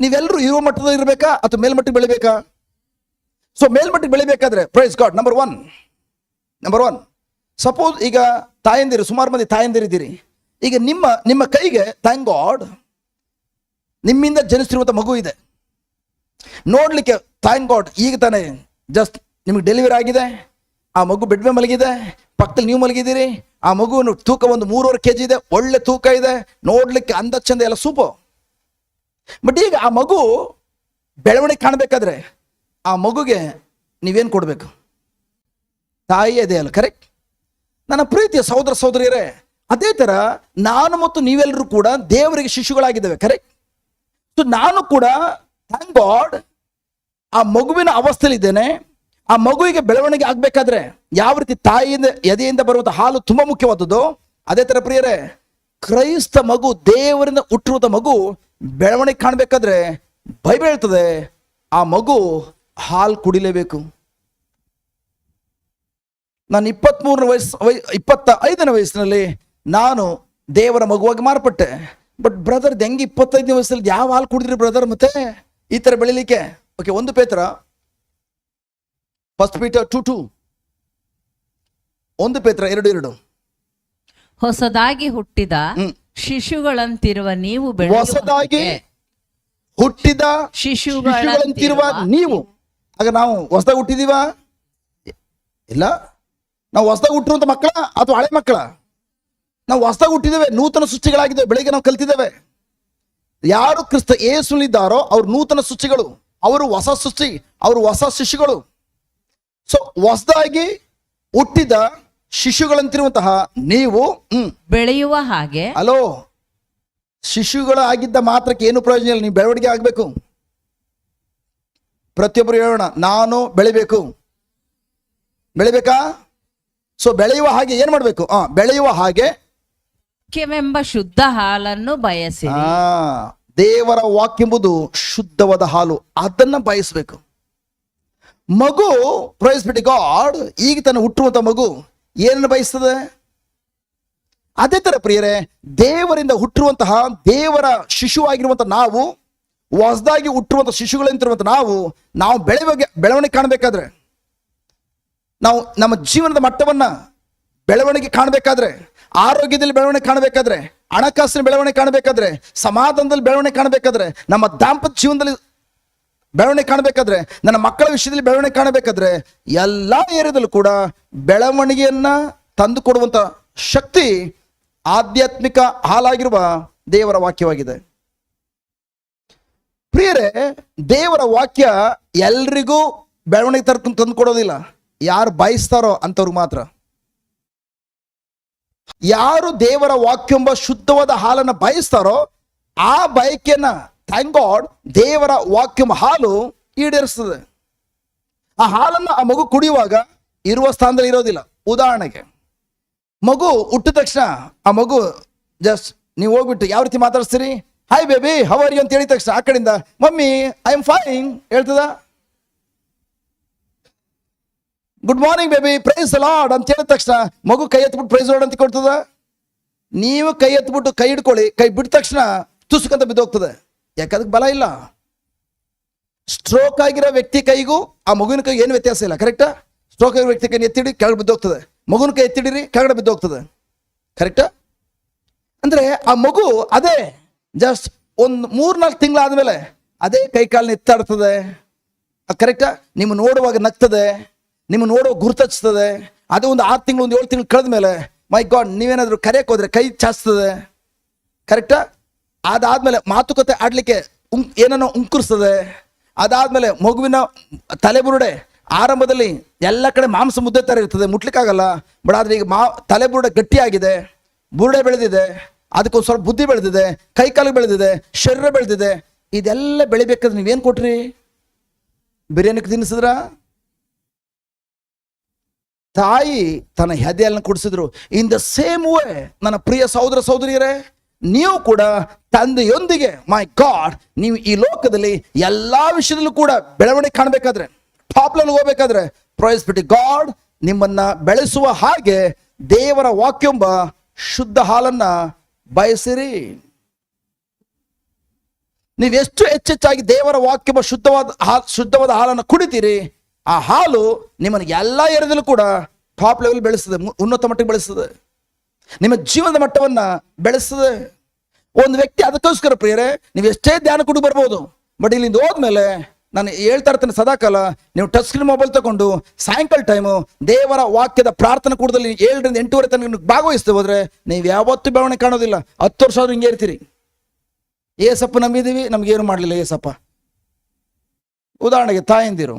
ನೀವೆಲ್ಲರೂ ಇರುವ ಮಟ್ಟದಲ್ಲಿ ಇರಬೇಕಾ ಅಥವಾ ಮೇಲ್ಮಟ್ಟಕ್ಕೆ ಬೆಳಿಬೇಕಾ? ಸೊ ಮೇಲ್ಮಟ್ಟಕ್ಕೆ ಬೆಳಿಬೇಕಾದ್ರೆ praise God number one number one suppose ಈಗ ತಾಯಂದಿರು, ಸುಮಾರು ಮಂದಿ ತಾಯಂದಿರಿದ್ದೀರಿ ಈಗ ನಿಮ್ಮ ನಿಮ್ಮ ಕೈಗೆ ಥ್ಯಾಂಕ್ ಗಾಡ್ ನಿಮ್ಮಿಂದ ಜನಿಸ್ತಿರುವಂಥ ಮಗು ಇದೆ. ನೋಡಲಿಕ್ಕೆ ಥ್ಯಾಂಕ್ ಗಾಡ್ ಈಗ ತಾನೇ ಜಸ್ಟ್ ನಿಮಗೆ ಡೆಲಿವರಿ ಆಗಿದೆ. ಆ ಮಗು ಬೆಡ್ ಮೇಲೆ ಮಲಗಿದೆ, ಪಕ್ಕದಲ್ಲಿ ನೀವು ಮಲಗಿದ್ದೀರಿ. ಆ ಮಗುವನ್ನು ತೂಕ ಒಂದು ಮೂರುವರೆ ಕೆ ಜಿ ಇದೆ, ಒಳ್ಳೆ ತೂಕ ಇದೆ. ನೋಡಲಿಕ್ಕೆ ಅಂದ ಚಂದ ಎಲ್ಲ ಸೂಪು ಬಟ್ ಈಗ ಆ ಮಗು ಬೆಳವಣಿಗೆ ಕಾಣಬೇಕಾದ್ರೆ ಆ ಮಗುಗೆ ನೀವೇನು ಕೊಡಬೇಕು? ತಾಯಿ ಅದೇ ಅಲ್ಲ ಕರೆಕ್ಟ್ ನನ್ನ ಪ್ರೀತಿಯ ಸಹೋದರ ಸಹೋದರಿಯರೇ, ಅದೇ ತರ ನಾನು ಮತ್ತು ನೀವೆಲ್ಲರೂ ಕೂಡ ದೇವರಿಗೆ ಶಿಶುಗಳಾಗಿದ್ದೇವೆ ಕರೆಕ್ಟ್ ಸೊ ನಾನು ಕೂಡ ಥ್ಯಾಂಕ್ ಗಾಡ್ ಆ ಮಗುವಿನ ಅವಸ್ಥೆಯಲ್ಲಿದ್ದೇನೆ. ಆ ಮಗುವಿಗೆ ಬೆಳವಣಿಗೆ ಆಗಬೇಕಾದ್ರೆ ಯಾವ ರೀತಿ ತಾಯಿಯಿಂದ, ಎದೆಯಿಂದ ಬರುವಂಥ ಹಾಲು ತುಂಬಾ ಮುಖ್ಯವಾದದ್ದು. ಅದೇ ಥರ ಪ್ರಿಯರೇ, ಕ್ರೈಸ್ತ ಮಗು ದೇವರಿಂದ ಹುಟ್ಟಿರುವಂಥ ಮಗು ಬೆಳವಣಿಗೆ ಕಾಣಬೇಕಾದ್ರೆ ಭಯ ಹೇಳ್ತದೆ ಆ ಮಗು ಹಾಲು ಕುಡಿಲೇಬೇಕು. ನಾನು ಇಪ್ಪತ್ತ್ಮೂರನೇ ವಯಸ್ಸು ವಯ ಇಪ್ಪತ್ತ ಐದನೇ ವಯಸ್ಸಿನಲ್ಲಿ ನಾನು ದೇವರ ಮಗುವಾಗಿ ಮಾರ್ಪಟ್ಟೆ. ಬಟ್ ಬ್ರದರ್ ಹೆಂಗೆ ಇಪ್ಪತ್ತೈದನೇ ವಯಸ್ಸಲ್ಲಿ ಯಾವ ಹಾಲು ಕುಡಿದ್ರಿ ಬ್ರದರ್ ಮತ್ತೆ? ಈ ಥರ ಬೆಳಿಲಿಕ್ಕೆ. ಓಕೆ ಒಂದು ಪೇತ್ರ. ಫಸ್ಟ್ ಪೀಟರ್ ಟು ಟು ಒಂದು ಪೇತ್ರ ಎರಡು ಎರಡು. ಹೊಸದಾಗಿ ಹುಟ್ಟಿದ. ಶಿಶುಗಳಂತಿರುವ ನೀವು ಹೊಸದಾಗಿ ಹುಟ್ಟಿದ ಶಿಶುಗಳಂತಿರುವ ನೀವು. ಆಗ ನಾವು ಹೊಸದಾಗಿ ಹುಟ್ಟಿದೀವ? ಇಲ್ಲ. ನಾವು ಹೊಸದಾಗಿ ಹುಟ್ಟಿರುವಂತ ಮಕ್ಕಳ ಅಥವಾ ಹಳೆ ಮಕ್ಕಳ? ನಾವು ಹೊಸದಾಗಿ ಹುಟ್ಟಿದ್ದೇವೆ ನೂತನ ಸೃಷ್ಟಿಗಳಾಗಿದ್ದೇವೆ ಬೆಳಿಗ್ಗೆ ನಾವು ಕಲ್ತಿದ್ದೇವೆ. ಯಾರು ಕ್ರಿಸ್ತ ಏಸುಲಿದ್ದಾರೋ ಅವ್ರು ನೂತನ ಸೃಷ್ಟಿಗಳು. ಅವರು ಹೊಸ ಸೃಷ್ಟಿ ಅವರು ಹೊಸ ಶಿಶುಗಳು. ಸೊ ಹೊಸದಾಗಿ ಹುಟ್ಟಿದ ಶಿಶುಗಳಂತಿರುವಂತಹ ನೀವು ಹ್ಮ್. ಬೆಳೆಯುವ ಹಾಗೆ ಅಲೋ ಶಿಶುಗಳು ಆಗಿದ್ದ ಮಾತ್ರಕ್ಕೆ ಏನು ಪ್ರಯೋಜನ ಇಲ್ಲ ನೀವು ಬೆಳವಣಿಗೆ ಆಗಬೇಕು. ಪ್ರತಿಯೊಬ್ಬರು ಹೇಳೋಣ ನಾನು ಬೆಳಿಬೇಕು. ಬೆಳಿಬೇಕಾ? ಸೊ ಬೆಳೆಯುವ ಹಾಗೆ ಏನ್ ಮಾಡಬೇಕು? ಆ ಬೆಳೆಯುವ ಹಾಗೆ ಕೆವೆಂಬ ಶುದ್ಧ ಹಾಲನ್ನು ಬಯಸಿ ಆ ದೇವರ ವಾಕ್ಯಂಬುದು ಶುದ್ಧವಾದ ಹಾಲು ಅದನ್ನ ಬಯಸಬೇಕು. ಮಗು ಪ್ರೈಸ್ಬಿಟ್ಟು ಗಾಡ್ ಈಗ ತನ್ನ ಹುಟ್ಟುವಂತ ಮಗು ಏನನ್ನು ಬಯಸ್ತದೆ? ಅದೇ ತರ ಪ್ರಿಯರೇ, ದೇವರಿಂದ ಹುಟ್ಟಿರುವಂತಹ ದೇವರ ಶಿಶುವಾಗಿರುವಂಥ ನಾವು, ಹೊಸದಾಗಿ ಹುಟ್ಟಿರುವಂಥ ಶಿಶುಗಳಂತಿರುವಂಥ ನಾವು ನಾವು ಬೆಳವಣಿಗೆ ಬೆಳವಣಿಗೆ ಕಾಣಬೇಕಾದ್ರೆ, ನಾವು ನಮ್ಮ ಜೀವನದ ಮಟ್ಟವನ್ನ ಬೆಳವಣಿಗೆ ಕಾಣಬೇಕಾದ್ರೆ, ಆರೋಗ್ಯದಲ್ಲಿ ಬೆಳವಣಿಗೆ ಕಾಣಬೇಕಾದ್ರೆ, ಹಣಕಾಸಿನ ಬೆಳವಣಿಗೆ ಕಾಣಬೇಕಾದ್ರೆ, ಸಮಾಧಾನದಲ್ಲಿ ಬೆಳವಣಿಗೆ ಕಾಣಬೇಕಾದ್ರೆ, ನಮ್ಮ ದಾಂಪತ್ಯ ಜೀವನದಲ್ಲಿ ಬೆಳವಣಿಗೆ ಕಾಣಬೇಕಾದ್ರೆ, ನನ್ನ ಮಕ್ಕಳ ವಿಷಯದಲ್ಲಿ ಬೆಳವಣಿಗೆ ಕಾಣಬೇಕಾದ್ರೆ, ಎಲ್ಲ ಏರಿಯಾದಲ್ಲೂ ಕೂಡ ಬೆಳವಣಿಗೆಯನ್ನ ತಂದು ಕೊಡುವಂತ ಶಕ್ತಿ ಆಧ್ಯಾತ್ಮಿಕ ಹಾಲಾಗಿರುವ ದೇವರ ವಾಕ್ಯವಾಗಿದೆ. ಪ್ರಿಯರೇ, ದೇವರ ವಾಕ್ಯ ಎಲ್ರಿಗೂ ಬೆಳವಣಿಗೆ ತರ್ಕ ತಂದು ಕೊಡೋದಿಲ್ಲ ಯಾರು ಬಯಸ್ತಾರೋ ಅಂಥವ್ರಿಗೆ ಮಾತ್ರ. ಯಾರು ದೇವರ ವಾಕ್ಯೆಂಬ ಶುದ್ಧವಾದ ಹಾಲನ್ನು ಬಯಸ್ತಾರೋ, ಆ ಬಯಕೆಯನ್ನ ಥ್ಯಾಂಕ್ ಗಾಡ್ ದೇವರ ವಾಕ್ಯೂಮ್ ಹಾಲು ಈಡೇರಿಸ್ತದೆ. ಆ ಹಾಲನ್ನು ಆ ಮಗು ಕುಡಿಯುವಾಗ ಇರುವ ಸ್ಥಾನದಲ್ಲಿ ಇರೋದಿಲ್ಲ. ಉದಾಹರಣೆಗೆ, ಮಗು ಹುಟ್ಟಿದ ತಕ್ಷಣ ಆ ಮಗು ಜಸ್ಟ್ ನೀವು ಹೋಗ್ಬಿಟ್ಟು ಯಾವ ರೀತಿ ಮಾತಾಡಿಸ್ತೀರಿ? Hi baby how are you ಅಂತ ಹೇಳಿದ ತಕ್ಷಣ ಆ ಕಡೆಯಿಂದ, ಮಮ್ಮಿ ಐ ಆಮ್ ಫೈನ್ ಹೇಳ್ತದ good morning baby praise Lord ಅಂತ ಹೇಳಿದ ತಕ್ಷಣ ಮಗು ಕೈ ಎತ್ಬಿಟ್ಟು ಪ್ರೈಸ್ ಲಾಡ್ ಅಂತ ಕೊಡ್ತದ? ನೀವು ಕೈ ಎತ್ಬಿಟ್ಟು ಕೈ ಹಿಡ್ಕೊಳ್ಳಿ, ಕೈ ಬಿಟ್ಟ ತಕ್ಷಣ ತುಸುಕಂತ ಬಿದ್ದೋಗ್ತದೆ. ಯಾಕದಕ್ಕೆ ಬಲ ಇಲ್ಲ? ಸ್ಟ್ರೋಕ್ ಆಗಿರೋ ವ್ಯಕ್ತಿ ಕೈಗೂ ಆ ಮಗುವಿನ ಕೈ ಏನು ವ್ಯತ್ಯಾಸ ಇಲ್ಲ ಕರೆಕ್ಟಾ ಸ್ಟ್ರೋಕ್ ಆಗಿರೋ ವ್ಯಕ್ತಿ ಕೈ ಎತ್ತಿಡಿ ಕೆಳಗೆ ಬಿದ್ದೋಗ್ತದೆ. ಮಗುನ ಕೈ ಎತ್ತಿಡಿರಿ, ಕೆಳಗಡೆ ಬಿದ್ದೋಗ್ತದೆ. ಕರೆಕ್ಟಾ ಅಂದ್ರೆ ಆ ಮಗು ಅದೇ ಜಸ್ಟ್ ಒಂದು ಮೂರ್ನಾಲ್ಕು ತಿಂಗಳಾದ್ಮೇಲೆ ಅದೇ ಕೈ ಕಾಲನ್ನ ಎತ್ತಾಡ್ತದೆ. ಕರೆಕ್ಟಾ ನಿಮ್ಮ ನೋಡುವಾಗ ನಗ್ತದೆ, ನಿಮ್ಮ ನೋಡುವಾಗ ಗುರುತಚ್ತದೆ ಅದೇ ಒಂದು ಆರು ತಿಂಗಳು, ಒಂದು ಏಳು ತಿಂಗಳು ಕಳೆದ ಮೇಲೆ ಮೈ ಗಾಡ್ ನೀವೇನಾದರೂ ಕರೆಯಕ್ಕೆ ಹೋದ್ರೆ ಕೈ ಚಾಚ್ತದೆ. ಕರೆಕ್ಟಾ ಅದಾದ್ಮೇಲೆ ಮಾತುಕತೆ ಆಡ್ಲಿಕ್ಕೆ ಉಂ, ಏನನ್ನೋ ಉಂಕುರಿಸ್ತದೆ? ಅದಾದ್ಮೇಲೆ ಮಗುವಿನ ತಲೆಬುರುಡೆ ಆರಂಭದಲ್ಲಿ ಎಲ್ಲ ಕಡೆ ಮಾಂಸ ಮುದ್ದೆ ಥರ ಇರ್ತದೆ, ಮುಟ್ಲಿಕ್ಕಾಗಲ್ಲ. ಬಟ್ ಆದ್ರೆ ಈಗ ಮಾ, ತಲೆಬುರುಡೆ ಗಟ್ಟಿಯಾಗಿದೆ, ಬುರುಡೆ ಬೆಳೆದಿದೆ, ಅದಕ್ಕೊಂದು ಸ್ವಲ್ಪ ಬುದ್ಧಿ ಬೆಳೆದಿದೆ, ಕೈಕಾಲು ಬೆಳೆದಿದೆ, ಶರೀರ ಬೆಳೆದಿದೆ. ಇದೆಲ್ಲ ಬೆಳಿಬೇಕಾದ್ರೆ ನೀವೇನು ಕೊಟ್ರಿ? ಬಿರಿಯಾನಿ ತಿನ್ನಿಸಿದ್ರ? ತಾಯಿ ತನ್ನ ಹೆದೆಯನ್ನು ಕುಡಿಸಿದ್ರು. ಇನ್ ದ ಸೇಮ್ ವೇ ನನ್ನ ಪ್ರಿಯ ಸಹೋದರ ಸಹೋದರಿಯರೇ ನೀವು ಕೂಡ ತಂದೆಯೊಂದಿಗೆ ಮೈ ಗಾಡ್ ನೀವು ಈ ಲೋಕದಲ್ಲಿ ಎಲ್ಲಾ ವಿಷಯದಲ್ಲೂ ಕೂಡ ಬೆಳವಣಿಗೆ ಕಾಣಬೇಕಾದ್ರೆ ಟಾಪ್ ಲೆವೆಲ್ ಹೋಗ್ಬೇಕಾದ್ರೆ ಪ್ರೈಸ್ ಬಿಟ್ಟು ಗಾಡ್ ನಿಮ್ಮನ್ನ ಬೆಳೆಸುವ ಹಾಗೆ ದೇವರ ವಾಕ್ಯಂಬ ಶುದ್ಧ ಹಾಲನ್ನ ಬಯಸಿರಿ. ನೀವೆಷ್ಟು ಹೆಚ್ಚೆಚ್ಚಾಗಿ ದೇವರ ವಾಕ್ಯಂಬ ಶುದ್ಧವಾದ ಶುದ್ಧವಾದ ಹಾಲನ್ನು ಕುಡಿತೀರಿ, ಆ ಹಾಲು ನಿಮ್ಮನ್ನು ಎಲ್ಲ ಏರಿಯದಲ್ಲೂ ಕೂಡ ಟಾಪ್ ಲೆವೆಲ್ ಬೆಳೆಸ್ತದೆ ಉನ್ನತ ಮಟ್ಟಕ್ಕೆ ಬೆಳೆಸ್ತದೆ. ನಿಮ್ಮ ಜೀವನದ ಮಟ್ಟವನ್ನ ಬೆಳೆಸ್ತದೆ. ಒಂದು ವ್ಯಕ್ತಿ ಅದಕ್ಕೋಸ್ಕರ ಪ್ರಿಯರೇ, ನೀವು ಎಷ್ಟೇ ಧ್ಯಾನ ಕೊಡು ಬರ್ಬೋದು, ಬಟ್ ಇಲ್ಲಿಂದ ಹೋದ್ಮೇಲೆ ನಾನು ಹೇಳ್ತಾ ಇರ್ತೇನೆ ಸದಾಕಾಲ, ನೀವು ಟಚ್ ಸ್ಕ್ರೀನ್ ಮೊಬೈಲ್ ತಗೊಂಡು ಸಾಯಂಕಾಲ ಟೈಮು ದೇವರ ವಾಕ್ಯದ ಪ್ರಾರ್ಥನಾ ಕೂಡದಲ್ಲಿ ಏಳರಿಂದ ಎಂಟೂವರೆ ತನಕ ಭಾಗವಹಿಸ್ತೇ ಹೋದ್ರೆ ನೀವು ಯಾವತ್ತೂ ಬೆಳವಣಿಗೆ ಕಾಣೋದಿಲ್ಲ. ಹತ್ತು ವರ್ಷ ಆದ್ರೂ ಹಿಂಗೆ ಇರ್ತೀರಿ. ಏಸಪ್ಪ ನಂಬಿದೀವಿ ನಮ್ಗೇನು ಮಾಡಲಿಲ್ಲ ಏಸಪ್ಪ. ಉದಾಹರಣೆಗೆ ತಾಯಂದಿರು.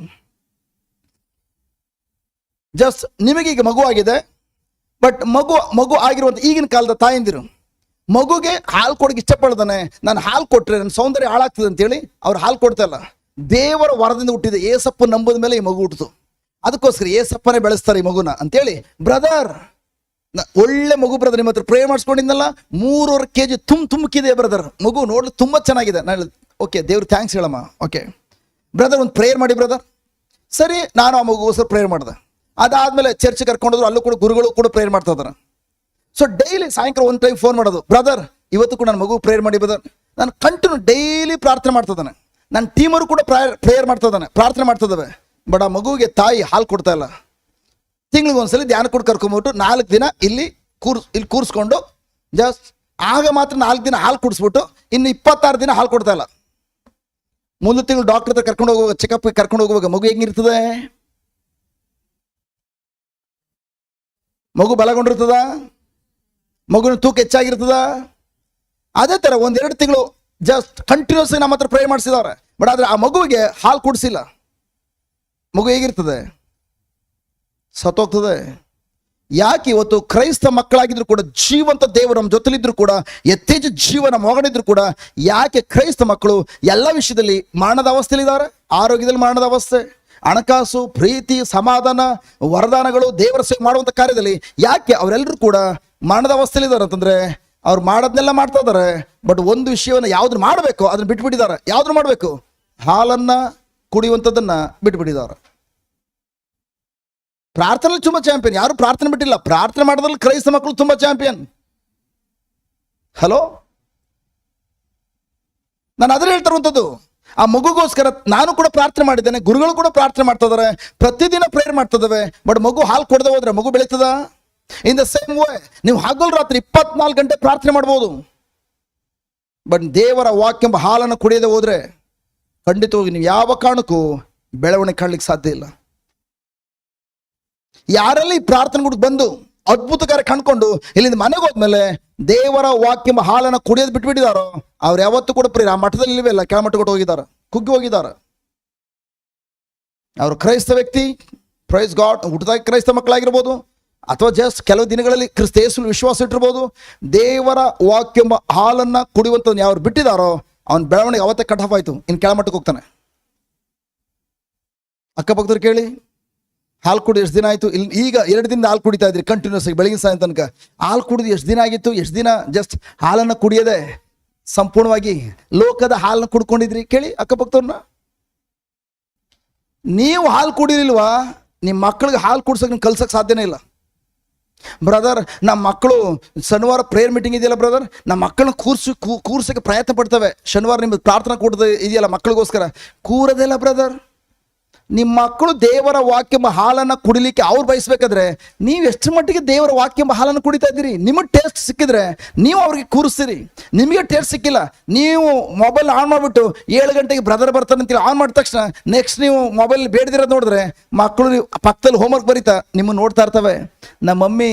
ಜಸ್ಟ್ ನಿಮಗೀಗ ಮಗುವಾಗಿದೆ. ಬಟ್ ಮಗು ಮಗು ಆಗಿರುವಂಥ ಈಗಿನ ಕಾಲದ ತಾಯಂದಿರು, ಮಗುಗೆ ಹಾಲು ಕೊಡಕ್ಕೆ ಇಷ್ಟಪಡ್ದಾನೆ ನಾನು ಹಾಲು ಕೊಟ್ಟರೆ ನನ್ನ ಸೌಂದರ್ಯ ಹಾಳಾಗ್ತದೆ ಅಂತೇಳಿ ಅವ್ರು ಹಾಲು ಕೊಡ್ತಾ ಇಲ್ಲ. ದೇವರ ವರದಿಂದ ಹುಟ್ಟಿದೆ ಏಸಪ್ಪ ನಂಬಿದ ಮೇಲೆ ಈ ಮಗು ಹುಟ್ಟಿತು. ಅದಕ್ಕೋಸ್ಕರ ಏಸಪ್ಪನೇ ಬೆಳೆಸ್ತಾರೆ ಈ ಮಗುನ ಅಂತೇಳಿ ಬ್ರದರ್ ಒಳ್ಳೆ ಮಗು ಬ್ರದರ್ ನಿಮ್ಮ ಹತ್ರ ಪ್ರೇ ಮಾಡಿಸ್ಕೊಂಡಿದ್ನಲ್ಲ? ಮೂರುವರೆ ಕೆ ಜಿ ತುಂಬ ತುಮ್ಕಿದೆ ಬ್ರದರ್. ಮಗು ನೋಡಲು ತುಂಬ ಚೆನ್ನಾಗಿದೆ. ನಾನು ಓಕೆ ದೇವ್ರ ಥ್ಯಾಂಕ್ಸ್ ಹೇಳಮ್ಮ. ಓಕೆ ಬ್ರದರ್ ಒಂದು ಪ್ರೇಯರ್ ಮಾಡಿ ಬ್ರದರ್. ಸರಿ, ನಾನು ಆ ಮಗುಗೋಸ್ಕರ ಪ್ರೇಯರ್ ಮಾಡಿದೆ. ಅದಾದ್ಮೇಲೆ ಚರ್ಚ್ ಕರ್ಕೊಂಡೋದ್ರು ಅಲ್ಲೂ ಕೂಡ ಗುರುಗಳು ಕೂಡ ಪ್ರೇಯರ್ ಮಾಡ್ತಾ ಸೊ ಡೈಲಿ ಸಾಯಂಕಾಲ ಒಂದು ಟೈಮ್ ಫೋನ್ ಮಾಡೋದು ಬ್ರದರ್ ಇವತ್ತು ಕೂಡ ನನ್ನ ಮಗು ಪ್ರೇಯರ್ ಮಾಡಿ ಬ್ರದರ್ ನಾನು ಕಂಟಿನ್ಯೂ ಡೈಲಿ ಪ್ರಾರ್ಥನೆ ಮಾಡ್ತಾ ಇದ್ದಾನೆ ನನ್ನ ಟೀಮರು ಕೂಡ ಪ್ರೇಯರ್ ಪ್ರೇಯರ್ ಮಾಡ್ತಾ ಇದ್ದಾನೆ ಪ್ರಾರ್ಥನೆ ಮಾಡ್ತಾ ಇದ್ದಾವೆ ಬಟ್ ಆ ಮಗುವಿಗೆ ತಾಯಿ ಹಾಲು ಕೊಡ್ತಾ ಇಲ್ಲ. ತಿಂಗಳಿಗೆ ಒಂದ್ಸಲಿ ಧ್ಯಾನ ಕೊಟ್ಟು ಕರ್ಕೊಂಬಿಟ್ಟು ನಾಲ್ಕು ದಿನ ಇಲ್ಲಿ ಕೂರ್ ಇಲ್ಲಿ ಕೂರಿಸ್ಕೊಂಡು ಜಸ್ಟ್ ಆಗ ಮಾತ್ರ ನಾಲ್ಕು ದಿನ ಹಾಲು ಕುಡಿಸ್ಬಿಟ್ಟು ಇನ್ನು ಇಪ್ಪತ್ತಾರು ದಿನ ಹಾಲು ಕೊಡ್ತಾ ಇಲ್ಲ. ಮುಂದೆ ತಿಂಗಳು ಡಾಕ್ಟರ್ ಹತ್ರ ಕರ್ಕೊಂಡು ಹೋಗುವಾಗ ಚೆಕಪ್ ಕರ್ಕೊಂಡು ಹೋಗುವಾಗ ಮಗು ಹೆಂಗಿರ್ತದೆ? ಮಗು ಬಲಗೊಂಡಿರ್ತದ? ಮಗುನ ತೂಕ ಹೆಚ್ಚಾಗಿರ್ತದ? ಅದೇ ಥರ ಒಂದೆರಡು ತಿಂಗಳು ಜಸ್ಟ್ ಕಂಟಿನ್ಯೂಸ್ ನಮ್ಮ ಹತ್ರ ಪ್ರೇ ಮಾಡಿಸಿದವ್ರೆ. ಬಟ್ ಆದರೆ ಆ ಮಗುವಿಗೆ ಹಾಲು ಕುಡಿಸಿಲ್ಲ. ಮಗು ಹೇಗಿರ್ತದೆ? ಸತ್ತೋಗ್ತದೆ. ಯಾಕೆ ಇವತ್ತು ಕ್ರೈಸ್ತ ಮಕ್ಕಳಾಗಿದ್ರು ಕೂಡ, ಜೀವಂತ ದೇವರು ನಮ್ಮ ಜೊತೆಲಿದ್ರು ಕೂಡ, ಯಥೇಚ್ಛ ಜೀವನ ಮೊಗಣಿದ್ರು ಕೂಡ, ಯಾಕೆ ಕ್ರೈಸ್ತ ಮಕ್ಕಳು ಎಲ್ಲ ವಿಷಯದಲ್ಲಿ ಮರಣದ ಅವಸ್ಥೆಯಲ್ಲಿದ್ದಾರೆ? ಆರೋಗ್ಯದಲ್ಲಿ ಮರಣದ ಅವಸ್ಥೆ. ಹಣಕಾಸು, ಪ್ರೀತಿ, ಸಮಾಧಾನ, ವರದಾನಗಳು ದೇವರ ಸೇವೆ ಮಾಡುವಂಥ ಕಾರ್ಯದಲ್ಲಿ ಯಾಕೆ ಅವರೆಲ್ಲರೂ ಕೂಡ ಮರಣದ ಅವಸ್ಥೆಯಲ್ಲಿದ್ದಾರೆ ಅಂತಂದ್ರೆ ಅವ್ರು ಮಾಡೋದನ್ನೆಲ್ಲ ಮಾಡ್ತಾ ಇದ್ದಾರೆ ಬಟ್ ಒಂದು ವಿಷಯವನ್ನು ಯಾವ್ದನ್ನ ಮಾಡಬೇಕು, ಅದನ್ನ ಬಿಟ್ಬಿಟ್ಟಿದ್ದಾರೆ. ಯಾವುದನ್ನು ಮಾಡಬೇಕು? ಹಾಲನ್ನು ಕುಡಿಯುವಂಥದ್ದನ್ನು ಬಿಟ್ಬಿಟ್ಟಿದ್ದಾರೆ. ಪ್ರಾರ್ಥನೆ ತುಂಬ ಚಾಂಪಿಯನ್ ಯಾರು ಪ್ರಾರ್ಥನೆ ಬಿಟ್ಟಿಲ್ಲ. ಪ್ರಾರ್ಥನೆ ಮಾಡೋದ್ರಲ್ಲಿ ಕ್ರೈಸ್ತ ಮಕ್ಕಳು ತುಂಬ ಚಾಂಪಿಯನ್ ಹಲೋ ನಾನು ಅದನ್ನು ಹೇಳ್ತಾರಂಥದ್ದು ಆ ಮಗುಗೋಸ್ಕರ ನಾನು ಕೂಡ ಪ್ರಾರ್ಥನೆ ಮಾಡಿದ್ದೇನೆ, ಗುರುಗಳು ಕೂಡ ಪ್ರಾರ್ಥನೆ ಮಾಡ್ತಾ ಪ್ರತಿದಿನ ಪ್ರೇಯರ್ ಮಾಡ್ತಾ ಬಟ್ ಮಗು ಹಾಲು ಕೊಡದೆ ಹೋದ್ರೆ ಮಗು ಬೆಳೀತದ? ಇನ್ ದ ಸೇಮ್ ವೇ ನೀವು ಹಗಲು ರಾತ್ರಿ ಇಪ್ಪತ್ನಾಲ್ಕು ಗಂಟೆ ಪ್ರಾರ್ಥನೆ ಮಾಡ್ಬೋದು. ಬಟ್ ದೇವರ ವಾಕ್ ಎಂಬ ಹಾಲನ್ನು ಕುಡಿಯದೆ ಹೋದ್ರೆ ಖಂಡಿತವಾಗಿ ನೀವು ಯಾವ ಕಾರಣಕ್ಕೂ ಬೆಳವಣಿಗೆ ಕಾಣಲಿಕ್ಕೆ ಸಾಧ್ಯ ಇಲ್ಲ. ಯಾರಲ್ಲಿ ಈ ಪ್ರಾರ್ಥನೆ ಗುಡಿಗೆ ಬಂದು ಅದ್ಭುತ ಕಣ್ಕೊಂಡು ಕಂಡ್ಕೊಂಡು ಇಲ್ಲಿಂದ ಮನೆಗೆ ಹೋದ್ಮೇಲೆ ದೇವರ ವಾಕ್ಯ ಹಾಲನ್ನು ಕುಡಿಯೋದು ಬಿಟ್ಬಿಟ್ಟಿದಾರೋ, ಅವ್ರು ಯಾವತ್ತೂ ಕೂಡ ಪ್ರಿಯ ಆ ಮಠದಲ್ಲಿ ಇಲ್ವೇ ಇಲ್ಲ ಕೆಳಮಟ್ಟಕ್ಕೆ ಹೋಗಿದ್ದಾರೆ, ಕುಗ್ಗಿ ಹೋಗಿದ್ದಾರೆ. ಅವರು ಕ್ರೈಸ್ತ ವ್ಯಕ್ತಿ ಪ್ರೈಸ್ ಗಾಡ್ ಹುಟ್ಟದಾಗ ಕ್ರೈಸ್ತ ಮಕ್ಕಳಾಗಿರ್ಬೋದು, ಅಥವಾ ಜಸ್ಟ್ ಕೆಲವು ದಿನಗಳಲ್ಲಿ ಕ್ರಿಸ್ತ ಯೇಸುವಿನ ವಿಶ್ವಾಸ ಇಟ್ಟಿರ್ಬೋದು, ದೇವರ ವಾಕ್ಯ ಎಂಬ ಹಾಲನ್ನ ಕುಡಿಯುವಂಥದ್ದು ಯಾರು ಬಿಟ್ಟಿದಾರೋ, ಅವನ ಬೆಳವಣಿಗೆ ಅವತ್ತೇ ಕಟ್ ಆಫ್ ಆಯ್ತು ಇನ್ನು ಕೆಳಮಟ್ಟಕ್ಕೆ ಹೋಗ್ತಾನೆ. ಅಕ್ಕಪಕ್ಕದವ್ರು ಕೇಳಿ ಹಾಲು ಕುಡಿ ಎಷ್ಟು ದಿನ ಆಯಿತು? ಇಲ್ಲಿ ಈಗ ಎರಡು ದಿನ ಹಾಲು ಕುಡಿತಾ ಇದ್ರಿ ಕಂಟಿನ್ಯೂಸ್ ಆಗಿ ಬೆಳಗಿನ ಸಾಯಂ ತನಕ. ಹಾಲು ಕುಡಿದು ಎಷ್ಟು ದಿನ ಆಗಿತ್ತು? ಎಷ್ಟು ದಿನ? ಜಸ್ಟ್ ಹಾಲನ್ನು ಕುಡಿಯದೆ ಸಂಪೂರ್ಣವಾಗಿ ಲೋಕದ ಹಾಲನ್ನು ಕುಡ್ಕೊಂಡಿದ್ರಿ. ಕೇಳಿ ಅಕ್ಕಪಕ್ಕದವ್ರನ್ನ. ನೀವು ಹಾಲು ಕುಡಿಲಿಲ್ವಾ? ನಿಮ್ಮ ಮಕ್ಕಳಿಗೆ ಹಾಲು ಕುಡ್ಸೋಕೆ ನೀವು ಕಲ್ಸೋಕೆ ಸಾಧ್ಯನೇ ಇಲ್ಲ. ಬ್ರದರ್ ನಮ್ಮ ಮಕ್ಕಳು ಶನಿವಾರ ಪ್ರೇಯರ್ ಮೀಟಿಂಗ್ ಇದೆಯಲ್ಲ ಬ್ರದರ್ ನಮ್ಮ ಮಕ್ಕಳನ್ನ ಕೂರ್ಸಿ ಕೂರ್ಸಕ್ಕೆ ಪ್ರಯತ್ನ ಪಡ್ತವೆ. ಶನಿವಾರ ನಿಮ್ಮ ಪ್ರಾರ್ಥನಾ ಕೊಡೋದು ಇದೆಯಲ್ಲ ಮಕ್ಕಳಿಗೋಸ್ಕರ ಇಲ್ಲ ಬ್ರದರ್ ನಿಮ್ಮ ಮಕ್ಕಳು ದೇವರ ವಾಕ್ಯ ಹಾಲನ್ನು ಕುಡಿಲಿಕ್ಕೆ ಅವ್ರು ಬಯಸ್ಬೇಕಾದ್ರೆ ನೀವು ಎಷ್ಟು ಮಟ್ಟಿಗೆ ದೇವರ ವಾಕ್ಯ ಹಾಲನ್ನು ಕುಡಿತಾ ಇದ್ದೀರಿ? ನಿಮಗೆ ಟೇಸ್ಟ್ ಸಿಕ್ಕಿದ್ರೆ ನೀವು ಅವ್ರಿಗೆ ಕೂರಿಸ್ತೀರಿ. ನಿಮಗೆ ಟೇಸ್ಟ್ ಸಿಕ್ಕಿಲ್ಲ, ನೀವು ಮೊಬೈಲ್ ಆನ್ ಮಾಡಿಬಿಟ್ಟು ಏಳು ಗಂಟೆಗೆ ಬ್ರದರ್ ಬರ್ತಾನೆ ಅಂತೇಳಿ ಆನ್ ಮಾಡಿದ ತಕ್ಷಣ ನೆಕ್ಸ್ಟ್ ನೀವು ಮೊಬೈಲ್ ಬೇಡದಿರೋದು ನೋಡಿದ್ರೆ ಮಕ್ಕಳು ನೀವು ಪಕ್ಕದಲ್ಲಿ ಹೋಮ್ವರ್ಕ್ ಬರೀತಾ ನಿಮ್ಮನ್ನು ನೋಡ್ತಾ ಇರ್ತವೆ. ನಮ್ಮ ಮಮ್ಮಿ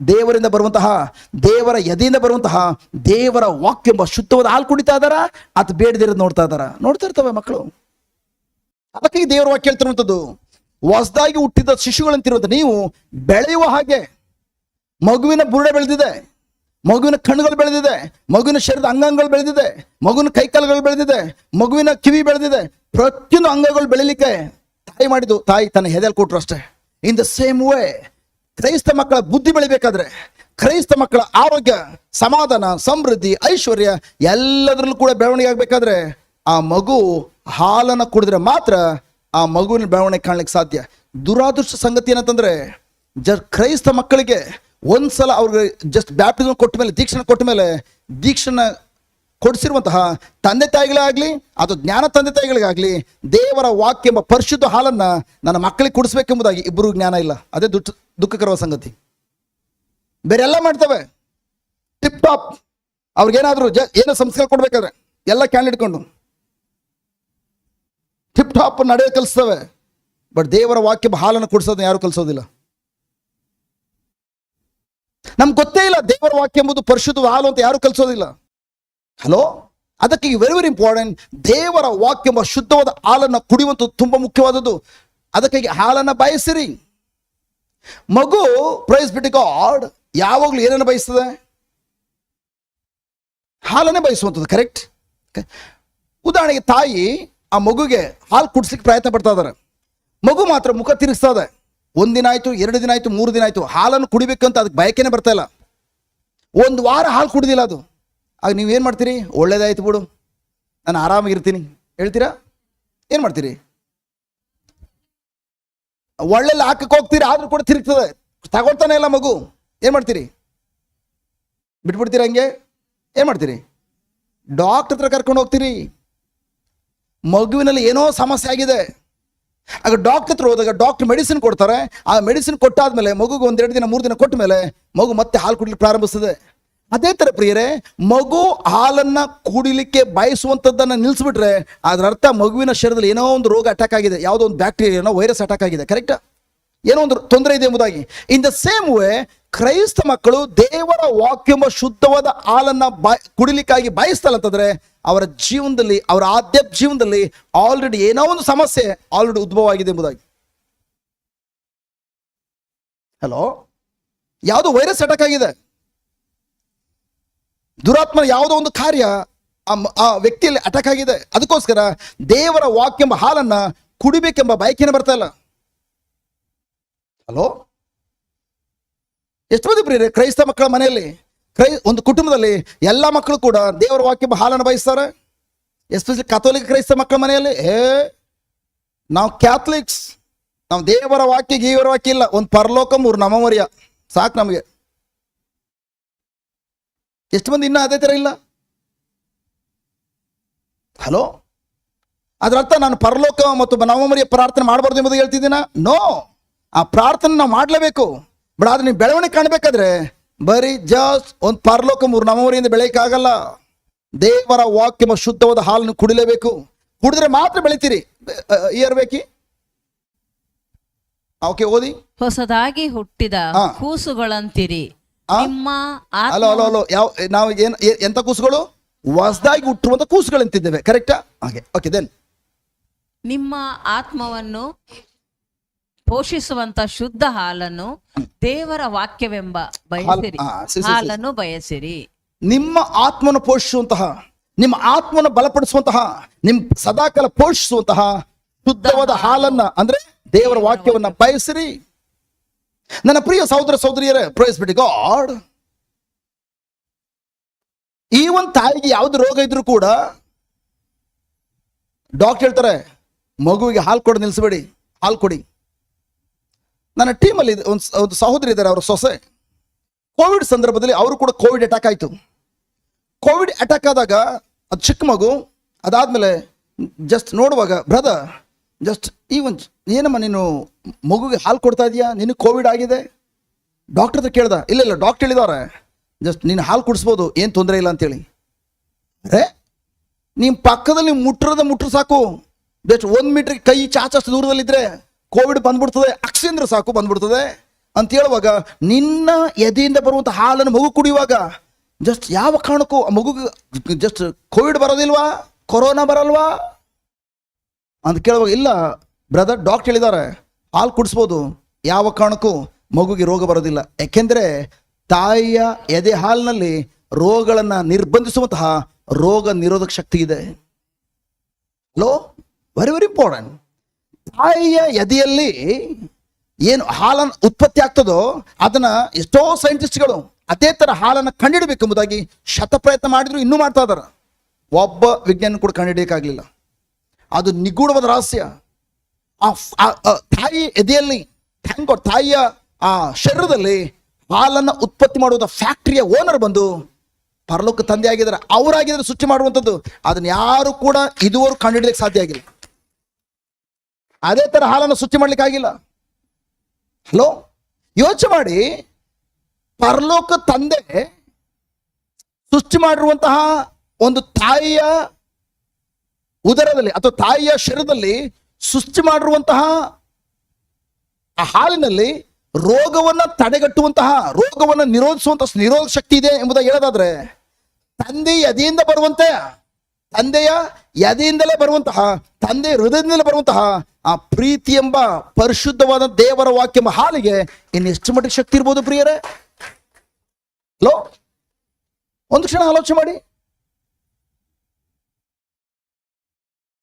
ದೇವರಿಂದ ಬರುವಂತಹ, ದೇವರ ಎದೆಯಿಂದ ಬರುವಂತಹ, ದೇವರ ವಾಕ್ಯ ಎಂಬ ಶುದ್ಧವಾದ ಹಾಲು ಕುಡಿತಾ ಇದಾರ ಅಥವಾ ಬೇಡದಿರೋದು ನೋಡ್ತಾ ಇದಾರ ನೋಡ್ತಾ ಇರ್ತವೆ ಮಕ್ಕಳು. ಅದಕ್ಕೆ ಈ ದೇವರ ವಾಕ್ಯ ಹೇಳ್ತಿರುವಂಥದ್ದು, ಹೊಸದಾಗಿ ಹುಟ್ಟಿದ ಶಿಶುಗಳಂತಿರುವಂತ ನೀವು ಬೆಳೆಯುವ ಹಾಗೆ, ಮಗುವಿನ ಬುರುಡೆ ಬೆಳೆದಿದೆ, ಮಗುವಿನ ಕಣ್ಣುಗಳು ಬೆಳೆದಿದೆ, ಮಗುವಿನ ಶರೀರದ ಅಂಗಾಂಗಗಳು ಬೆಳೆದಿದೆ, ಮಗುವಿನ ಕೈಕಾಲುಗಳು ಬೆಳೆದಿದೆ, ಮಗುವಿನ ಕಿವಿ ಬೆಳೆದಿದೆ, ಪ್ರತಿಯೊಂದು ಅಂಗಗಳು ಬೆಳಿಲಿಕ್ಕೆ ತಾಯಿ ಮಾಡಿದ್ದು, ತಾಯಿ ತನ್ನ ಹೆದೆಯಲ್ಲಿ ಕೊಟ್ಟರು ಅಷ್ಟೇ. ಇನ್ ದ ಸೇಮ್ ವೇ ಕ್ರೈಸ್ತ ಮಕ್ಕಳ ಬುದ್ಧಿ ಬೆಳಿಬೇಕಾದ್ರೆ, ಕ್ರೈಸ್ತ ಮಕ್ಕಳ ಆರೋಗ್ಯ, ಸಮಾಧಾನ, ಸಮೃದ್ಧಿ, ಐಶ್ವರ್ಯ ಎಲ್ಲದರಲ್ಲೂ ಕೂಡ ಬೆಳವಣಿಗೆ ಆಗಬೇಕಾದ್ರೆ, ಆ ಮಗು ಹಾಲನ್ನು ಕುಡಿದ್ರೆ ಮಾತ್ರ ಆ ಮಗುವಿನ ಬೆಳವಣಿಗೆ ಕಾಣಲಿಕ್ಕೆ ಸಾಧ್ಯ. ದುರಾದೃಷ್ಟ ಸಂಗತಿ ಏನಂತಂದ್ರೆ, ಜ, ಕ್ರೈಸ್ತ ಮಕ್ಕಳಿಗೆ ಒಂದ್ಸಲ ಅವ್ರಿಗೆ ಜಸ್ಟ್ ಬ್ಯಾಪ್ಟಿಸಮ್ ಕೊಟ್ಟ ಮೇಲೆ ದೀಕ್ಷಣ ಕೊಟ್ಟ ಮೇಲೆ ದೀಕ್ಷಣ ಕೊಡಿಸಿರುವಂತಹ ತಂದೆ ತಾಯಿಗಳೇ ಆಗಲಿ ಅದು ಜ್ಞಾನ ತಂದೆ ತಾಯಿಗಳಿಗಾಗಲಿ ದೇವರ ವಾಕ್ಯ ಎಂಬ ಪರಿಶುದ್ಧ ಹಾಲನ್ನ ನನ್ನ ಮಕ್ಕಳಿಗೆ ಕುಡಿಸ್ಬೇಕೆಂಬುದಾಗಿ ಇಬ್ಬರು ಜ್ಞಾನ ಇಲ್ಲ. ಅದೇ ದುಃಖ ದುಃಖಕರವ ಸಂಗತಿ. ಬೇರೆಲ್ಲ ಮಾಡ್ತವೆ. Tip top. ಅವ್ರಿಗೇನಾದರೂ ಜ ಏನೋ ಸಂಸ್ಕಾರ ಕೊಡಬೇಕಾದ್ರೆ ಎಲ್ಲ ಕ್ಯಾನ್ ಇಟ್ಕೊಂಡು ಟಿಪ್ ಟಾಪ್ ನಡೆಯೋ ಕಲಿಸ್ತವೆ. ಬಟ್ ದೇವರ ವಾಕ್ಯ ಹಾಲನ್ನು ಕುಡಿಸೋದನ್ನ ಯಾರು ಕಲಿಸೋದಿಲ್ಲ. ನಮ್ಗೆ ಗೊತ್ತೇ ಇಲ್ಲ ದೇವರ ವಾಕ್ಯ ಎಂಬುದು ಪರಿಶುದ್ಧ ಹಾಲು ಅಂತ ಯಾರು ಕಲಿಸೋದಿಲ್ಲ. ಹಲೋ ಅದಕ್ಕೆ ವೆರಿ ವೆರಿ ಇಂಪಾರ್ಟೆಂಟ್ ದೇವರ ವಾಕ್ಯ ಎಂಬ ಶುದ್ಧವಾದ ಹಾಲನ್ನು ಕುಡಿಯುವಂಥದ್ದು ತುಂಬ ಮುಖ್ಯವಾದದ್ದು. ಅದಕ್ಕಾಗಿ ಹಾಲನ್ನು ಬಯಸಿರಿ. ಮಗು ಪ್ರೈಸ್ ಬಿಟ್ಟು ಗಾಡ್ ಯಾವಾಗಲೂ ಏನನ್ನು ಬಯಸ್ತದೆ? ಹಾಲನ್ನೇ ಬಯಸುವಂಥದ್ದು ಕರೆಕ್ಟ್ ಉದಾಹರಣೆಗೆ ತಾಯಿ ಆ ಮಗುಗೆ ಹಾಲು ಕುಡಿಸ್ಲಿಕ್ಕೆ ಪ್ರಯತ್ನ ಪಡ್ತಾ ಇದ್ದಾರೆ. ಮಗು ಮಾತ್ರ ಮುಖ ತಿರುಗಿಸ್ತಾ ಇದೆ. ಒಂದಿನ ಆಯ್ತು, ಎರಡು ದಿನ ಆಯ್ತು, ಮೂರು ದಿನ ಆಯ್ತು, ಹಾಲನ್ನು ಕುಡಿಬೇಕಂತ ಅದಕ್ಕೆ ಬಯಕೆನೆ ಬರ್ತಾ ಇಲ್ಲ. ಒಂದು ವಾರ ಹಾಲು ಕುಡ್ದಿಲ್ಲ ಅದು. ಆಗ ನೀವೇನು ಮಾಡ್ತೀರಿ? ಒಳ್ಳೇದಾಯ್ತು ಬಿಡು. ನಾನು ಆರಾಮಾಗಿರ್ತೀನಿ. ಹೇಳ್ತೀರಾ? ಏನು ಮಾಡ್ತೀರಿ? ಒಳ್ಳೆಲ್ಲ ಹಾಕಕ್ಕೆ ಹೋಗ್ತೀರಿ? ಆದ್ರೂ ಕೂಡ ತಿರುಗ್ತದೆ. ತಗೊಳ್ತಾನೆ ಇಲ್ಲ ಮಗು. ಏನು ಮಾಡ್ತೀರಿ? ಬಿಟ್ಬಿಡ್ತೀರಾ ಹಂಗೆ? ಏನು ಮಾಡ್ತೀರಿ? ಡಾಕ್ಟರ್ ಹತ್ರ ಕರ್ಕೊಂಡು ಹೋಗ್ತೀರಿ. ಮಗುವಿನಲ್ಲಿ ಏನೋ ಸಮಸ್ಯೆ ಆಗಿದೆ. ಆಗ ಡಾಕ್ಟರ್ ಹತ್ರ ಹೋದಾಗ ಡಾಕ್ಟರ್ ಮೆಡಿಸಿನ್ ಕೊಡ್ತಾರೆ. ಆ ಮೆಡಿಸಿನ್ ಕೊಟ್ಟಾದ್ಮೇಲೆ ಮಗುಗೆ ಒಂದೆರಡು ದಿನ, ಮೂರು ದಿನ ಕೊಟ್ಟ ಮೇಲೆ ಮಗು ಮತ್ತೆ ಹಾಲು ಕುಡಿಲಿಕ್ಕೆ ಪ್ರಾರಂಭಿಸ್ತದೆ. ಅದೇ ಥರ ಪ್ರಿಯರೇ, ಮಗು ಹಾಲನ್ನ ಕುಡಿಲಿಕ್ಕೆ ಬಯಸುವಂಥದ್ದನ್ನು ನಿಲ್ಲಿಸ್ಬಿಟ್ರೆ ಅದರ ಅರ್ಥ ಮಗುವಿನ ಶರೀರದಲ್ಲಿ ಏನೋ ಒಂದು ರೋಗ ಅಟ್ಯಾಕ್ ಆಗಿದೆ. ಯಾವುದೋ ಒಂದು ಬ್ಯಾಕ್ಟೀರಿಯಾನೋ ವೈರಸ್ ಅಟ್ಯಾಕ್ ಆಗಿದೆ. ಕರೆಕ್ಟ್ ಏನೋ ಒಂದು ತೊಂದರೆ ಇದೆ ಎಂಬುದಾಗಿ. ಇನ್ ದ ಸೇಮ್ ವೇ ಕ್ರೈಸ್ತ ಮಕ್ಕಳು ದೇವರ ವಾಕ್ಯ ಎಂಬ ಶುದ್ಧವಾದ ಹಾಲನ್ನು ಬಾಯ್, ಕುಡಿಲಿಕ್ಕಾಗಿ ಬಯಸ್ತಲ್ಲ ಅಂತಂದ್ರೆ ಅವರ ಜೀವನದಲ್ಲಿ, ಅವರ ಆದ್ಯ ಜೀವನದಲ್ಲಿ ಆಲ್ರೆಡಿ ಏನೋ ಒಂದು ಸಮಸ್ಯೆ ಆಲ್ರೆಡಿ ಉದ್ಭವ ಆಗಿದೆ ಎಂಬುದಾಗಿ. ಹಲೋ ಯಾವುದು ವೈರಸ್ ಅಟ್ಯಾಕ್ ಆಗಿದೆ. ದುರಾತ್ಮನ ಯಾವುದೋ ಒಂದು ಕಾರ್ಯ ಆ ವ್ಯಕ್ತಿಯಲ್ಲಿ ಅಟ್ಯಾಕ್ ಆಗಿದೆ. ಅದಕ್ಕೋಸ್ಕರ ದೇವರ ವಾಕ್ಯ ಎಂಬ ಹಾಲನ್ನ ಕುಡಿಬೇಕೆಂಬ ಬಯಕೆನೇ ಬರ್ತಾ ಇಲ್ಲ. ಹಲೋ ಎಷ್ಟು ಮಂದಿ ಪ್ರಿಯರೇ? ಕ್ರೈಸ್ತ ಮಕ್ಕಳ ಮನೆಯಲ್ಲಿ, ಕ್ರೈ, ಒಂದು ಕುಟುಂಬದಲ್ಲಿ ಎಲ್ಲ ಮಕ್ಕಳು ಕೂಡ ದೇವರ ವಾಕ್ಯ ಹಾಲನ್ನು ಬಯಸ್ತಾರೆ. ಎಸ್ಪೆಷಲಿ ಕಥೋಲಿಕ ಕ್ರೈಸ್ತ ಮಕ್ಕಳ ಮನೆಯಲ್ಲಿ, ಏ, ನಾವು ಕ್ಯಾಥಲಿಕ್ಸ್ ನಾವು ದೇವರ ವಾಕ್ಯ, ಗೀವರ ವಾಕ್ಯ ಇಲ್ಲ. ಒಂದು ಪರಲೋಕ ಮೂರು ನಮಮರ್ಯ ಸಾಕು ನಮಗೆ. ಎಷ್ಟು ಮಂದಿ ಇನ್ನೂ ಅದೇ ಥರ ಇಲ್ಲ? ಹಲೋ ಅದರ ಅರ್ಥ ನಾನು ಪರಲೋಕ ಮತ್ತು ನವಮರಿಯ ಪ್ರಾರ್ಥನೆ ಮಾಡಬಾರ್ದು ಎಂಬುದು ಹೇಳ್ತಿದ್ದೀನ? ನೋ ಆ ಪ್ರಾರ್ಥನೆ ನಾವು ಮಾಡಲೇಬೇಕು. ಬಟ್ ಆದ್ರೆ ನೀವು ಬೆಳವಣಿಗೆ ಕಾಣಬೇಕಾದ್ರೆ ಬರೀ ಜಸ್ಟ್ ಒಂದು ಪರಲೋಕ ಮೂರು ನವಮರಿಯಿಂದ ಬೆಳೆಯಕ್ಕಾಗಲ್ಲ. ದೇವರ ವಾಕ್ಯ ಶುದ್ಧವಾದ ಹಾಲನ್ನು ಕುಡಿಲೇಬೇಕು. ಕುಡಿದ್ರೆ ಮಾತ್ರ ಬೆಳಿತೀರಿ. ಇಯರ್ಬೇಕಿ ಓಕೆ ಓದಿ. ಹೊಸದಾಗಿ ಹುಟ್ಟಿದ ಕೂಸುಗಳಂತೀರಿ? ನಿಮ್ಮ ಅಲೋ ಅಲೋ ಅಲೋ ಯಾವ ನಾವು ಏನ್ ಎಂತ ಕೂಸುಗಳು? ಹೊಸದಾಗಿ ಹುಟ್ಟುವಂತ ಕೂಸುಗಳಂತಿದ್ದೇವೆ. ಕರೆಕ್ಟಾ ಹಾಗೆ. ಓಕೆ ದೆನ್ ನಿಮ್ಮ ಆತ್ಮವನ್ನು ಪೋಷಿಸುವಂತ ಶುದ್ಧ ಹಾಲನ್ನು ದೇವರ ವಾಕ್ಯವೆಂಬ ಬಯಸಿರಿ. ಹಾಲನ್ನು ಬಯಸಿರಿ. ನಿಮ್ಮ ಆತ್ಮನ ಪೋಷಿಸುವಂತಹ ನಿಮ್ಮ ಆತ್ಮನ ಬಲಪಡಿಸುವಂತಹ ನಿಮ್ ಸದಾಕಾಲ ಪೋಷಿಸುವಂತಹ ಶುದ್ಧವಾದ ಹಾಲನ್ನ ಅಂದ್ರೆ ದೇವರ ವಾಕ್ಯವನ್ನ ಬಯಸಿರಿ. ನನ್ನ ಪ್ರಿಯ ಸಹೋದರ ಸಹೋದರಿಯರೇ ಪ್ರೈಸ್ ಬಿಡಿ ಗಾಡ್ ಈ ಒಂದು ತಾಯಿಗೆ ಯಾವ್ದು ರೋಗ ಇದ್ರೂ ಕೂಡ ಡಾಕ್ಟರ್ ಹೇಳ್ತಾರೆ ಮಗುವಿಗೆ ಹಾಲು ಕೊಡಿ ನಿಲ್ಸಬೇಡಿ ಹಾಲು ಕೊಡಿ. ನನ್ನ ಟೀಮಲ್ಲಿ ಒಂದು ಒಂದು ಸಹೋದರಿ ಇದ್ದಾರೆ, ಅವರ ಸೊಸೆ. ಕೋವಿಡ್ ಸಂದರ್ಭದಲ್ಲಿ ಅವರು ಕೂಡ ಕೋವಿಡ್ ಅಟ್ಯಾಕ್ ಆಯಿತು. ಕೋವಿಡ್ ಅಟ್ಯಾಕ್ ಆದಾಗ ಅದು ಚಿಕ್ಕ ಮಗು, ಅದಾದಮೇಲೆ ಜಸ್ಟ್ ನೋಡುವಾಗ, ಬ್ರದರ್ ಜಸ್ಟ್ ಈ ಒಂದು ಏನಮ್ಮ ನೀನು ಮಗುಗೆ ಹಾಲು ಕೊಡ್ತಾ ಇದೀಯಾ? ನಿನಗೆ ಕೋವಿಡ್ ಆಗಿದೆ? ಡಾಕ್ಟರ್ ಕೇಳ್ದ, ಇಲ್ಲ ಇಲ್ಲ ಡಾಕ್ಟರ್ ಹೇಳಿದವ್ರೆ. ಜಸ್ಟ್ ನೀನು ಹಾಲು ಕುಡಿಸ್ಬೋದು, ಏನು ತೊಂದರೆ ಇಲ್ಲ ಅಂತೇಳಿ. ಅರೆ ನಿಮ್ಮ ಪಕ್ಕದಲ್ಲಿ ಮುಟ್ರದ ಮುಟ್ರು ಸಾಕು. ಜಸ್ಟ್ ಒಂದು ಮೀಟ್ರಿಗೆ ಕೈ ಚಾಚಷ್ಟು ದೂರದಲ್ಲಿದ್ದರೆ ಕೋವಿಡ್ ಬಂದ್ಬಿಡ್ತದೆ, ಅಕ್ಷಿಂದ್ರೆ ಸಾಕು ಬಂದ್ಬಿಡ್ತದೆ ಅಂತ ಹೇಳುವಾಗ ನಿನ್ನ ಎದೆಯಿಂದ ಬರುವಂಥ ಹಾಲನ್ನು ಮಗು ಕುಡಿಯುವಾಗ ಜಸ್ಟ್ ಯಾವ ಕಾರಣಕ್ಕೂ ಆ ಮಗುಗೆ ಜಸ್ಟ್ ಕೋವಿಡ್ ಬರೋದಿಲ್ವಾ? ಕೊರೋನಾ ಬರಲ್ವಾ? ಅಂತ ಕೇಳುವಾಗ, ಇಲ್ಲ ಬ್ರದರ್ ಡಾಕ್ಟರ್ ಹೇಳಿದ್ದಾರೆ, ಹಾಲು ಕುಡಿಸ್ಬೋದು. ಯಾವ ಕಾರಣಕ್ಕೂ ಮಗುಗೆ ರೋಗ ಬರೋದಿಲ್ಲ. ಯಾಕೆಂದರೆ ತಾಯಿಯ ಎದೆ ಹಾಲಿನಲ್ಲಿ ರೋಗಗಳನ್ನು ನಿರ್ಬಂಧಿಸುವಂತಹ ರೋಗ ನಿರೋಧಕ ಶಕ್ತಿ ಇದೆ. ಹಲೋ ವೆರಿ ವೆರಿ ಇಂಪಾರ್ಟೆಂಟ್ ತಾಯಿಯ ಎದೆಯಲ್ಲಿ ಏನು ಹಾಲನ್ನು ಉತ್ಪತ್ತಿ ಆಗ್ತದೋ ಅದನ್ನ ಎಷ್ಟೋ ಸೈಂಟಿಸ್ಟ್ಗಳು ಅದೇ ಥರ ಹಾಲನ್ನು ಕಂಡುಹಿಡಬೇಕೆಂಬುದಾಗಿ ಶತ ಪ್ರಯತ್ನ ಮಾಡಿದ್ರು, ಇನ್ನೂ ಮಾಡ್ತಾ ಇದಾರೆ. ಒಬ್ಬ ವಿಜ್ಞಾನ ಕೂಡ ಕಂಡುಹಿಡಿಯಕ್ಕಾಗಲಿಲ್ಲ ಅದು ನಿಗೂಢವಾದ ರಹಸ್ಯ. ಆ ತಾಯಿ ಎದೆಯಲ್ಲಿ ಥ್ಯಾಂಕ್ ತಾಯಿಯ ಆ ಶರೀರದಲ್ಲಿ ಹಾಲನ್ನು ಉತ್ಪತ್ತಿ ಮಾಡುವುದ ಫ್ಯಾಕ್ಟ್ರಿಯ ಓನರ್ ಬಂದು ಪರಲೋಕ ತಂದೆ ಆಗಿದ್ದಾರೆ. ಅವರಾಗಿದ್ದಾರೆ ಸೃಷ್ಟಿ ಮಾಡುವಂಥದ್ದು. ಅದನ್ನ ಯಾರು ಕೂಡ ಇದುವರೆಗೂ ಕಂಡುಹಿಡಿಯಕ್ಕೆ ಸಾಧ್ಯ ಆಗಿಲ್ಲ. ಅದೇ ತರ ಹಾಲನ್ನು ಸ್ವಚ್ಛ ಮಾಡ್ಲಿಕ್ಕೆ ಆಗಿಲ್ಲ. ಹಲೋ? ಯೋಚನೆ ಮಾಡಿ. ಪರಲೋಕ ತಂದೆ ಸೃಷ್ಟಿ ಮಾಡಿರುವಂತಹ ಒಂದು ತಾಯಿಯ ಉದರದಲ್ಲಿ ಅಥವಾ ತಾಯಿಯ ಶರೀರದಲ್ಲಿ ಸೃಷ್ಟಿ ಮಾಡಿರುವಂತಹ ಆ ಹಾಲಿನಲ್ಲಿ ರೋಗವನ್ನ ತಡೆಗಟ್ಟುವಂತಹ, ರೋಗವನ್ನ ನಿರೋಧಿಸುವಂತಹ ನಿರೋಧ ಶಕ್ತಿ ಇದೆ ಎಂಬುದಾಗಿ ಹೇಳೋದಾದ್ರೆ ತಂದೆ ಅದಿಯಿಂದ ಬರುವಂತೆ, ತಂದೆಯ ಎದೆಯಿಂದಲೇ ಬರುವಂತಹ, ತಂದೆ ಹೃದಯದಿಂದಲೇ ಬರುವಂತಹ ಆ ಪ್ರೀತಿ ಎಂಬ ಪರಿಶುದ್ಧವಾದ ದೇವರ ವಾಕ್ಯ ಎಂಬ ಹಾಲಿಗೆ ಇನ್ನೆಷ್ಟು ಮಟ್ಟಿಗೆ ಶಕ್ತಿ ಇರ್ಬೋದು ಪ್ರಿಯರೇ? ಹಲೋ? ಒಂದು ಕ್ಷಣ ಆಲೋಚನೆ ಮಾಡಿ.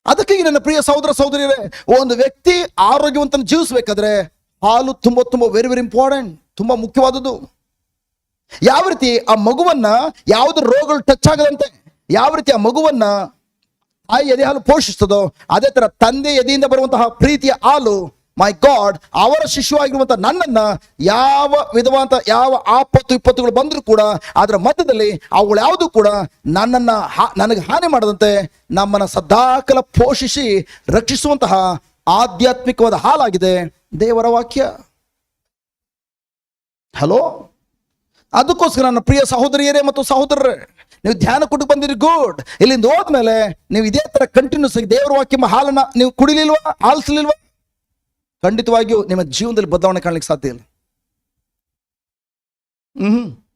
ಅದಕ್ಕೆ ನನ್ನ ಪ್ರಿಯ ಸಹೋದರ ಸಹೋದರಿಯರೇ, ಒಂದು ವ್ಯಕ್ತಿ ಆರೋಗ್ಯವಂತನ ಜೀವಿಸಬೇಕಾದ್ರೆ ಹಾಲು ತುಂಬಾ ತುಂಬಾ ವೆರಿ ವೆರಿ ಇಂಪಾರ್ಟೆಂಟ್ ತುಂಬಾ ಮುಖ್ಯವಾದದ್ದು. ಯಾವ ರೀತಿ ಆ ಮಗುವನ್ನ, ಯಾವ್ದು ರೋಗಗಳು ಟಚ್ ಆಗದಂತೆ, ಯಾವ ರೀತಿ ಆ ಮಗುವನ್ನ ತಾಯಿ ಎದೆ ಹಾಲು ಪೋಷಿಸ್ತದೋ ಅದೇ ತರ ತಂದೆ ಎದೆಯಿಂದ ಬರುವಂತಹ ಪ್ರೀತಿಯ ಹಾಲು ಮೈ ಗಾಡ್ ಅವರ ಶಿಶುವಾಗಿರುವಂತಹ ನನ್ನನ್ನ ಯಾವ ವಿಧವಾದ ಯಾವ ಆಪತ್ತು, ವಿಪತ್ತುಗಳು ಬಂದರೂ ಕೂಡ, ಅದರ ಮಧ್ಯದಲ್ಲಿ ಅವುಗಳು ಯಾವುದು ಕೂಡ ನನ್ನನ್ನ ಹಾ- ನನಗೆ ಹಾನಿ ಮಾಡದಂತೆ ನಮ್ಮನ್ನು ಸದಾಕಾಲ ಪೋಷಿಸಿ ರಕ್ಷಿಸುವಂತಹ ಆಧ್ಯಾತ್ಮಿಕವಾದ ಹಾಲಾಗಿದೆ ದೇವರ ವಾಕ್ಯ. ಹಲೋ ಅದಕ್ಕೋಸ್ಕರ ನನ್ನ ಪ್ರಿಯ ಸಹೋದರಿಯರೇ ಮತ್ತು ಸಹೋದರರೇ ನೀವು ಧ್ಯಾನ ಕೊಟ್ಟು ಬಂದಿರಿ ಗುಡ್ ಇಲ್ಲಿಂದ ಹೋದ್ಮೇಲೆ ನೀವು ಇದೇ ತರ ಕಂಟಿನ್ಯೂಸ್ ಆಗಿ ದೇವರ ವಾಕ್ಯ ಹಾಲನ್ನ ನೀವು ಕುಡಿಲಿಲ್ವಾ, ಆಲಿಸಲಿಲ್ವಾ? ಖಂಡಿತವಾಗಿಯೂ ನಿಮ್ಮ ಜೀವನದಲ್ಲಿ ಬದಲಾವಣೆ ಕಾಣಲಿಕ್ಕೆ ಸಾಧ್ಯ ಇಲ್ಲ. ಹ್ಮ್.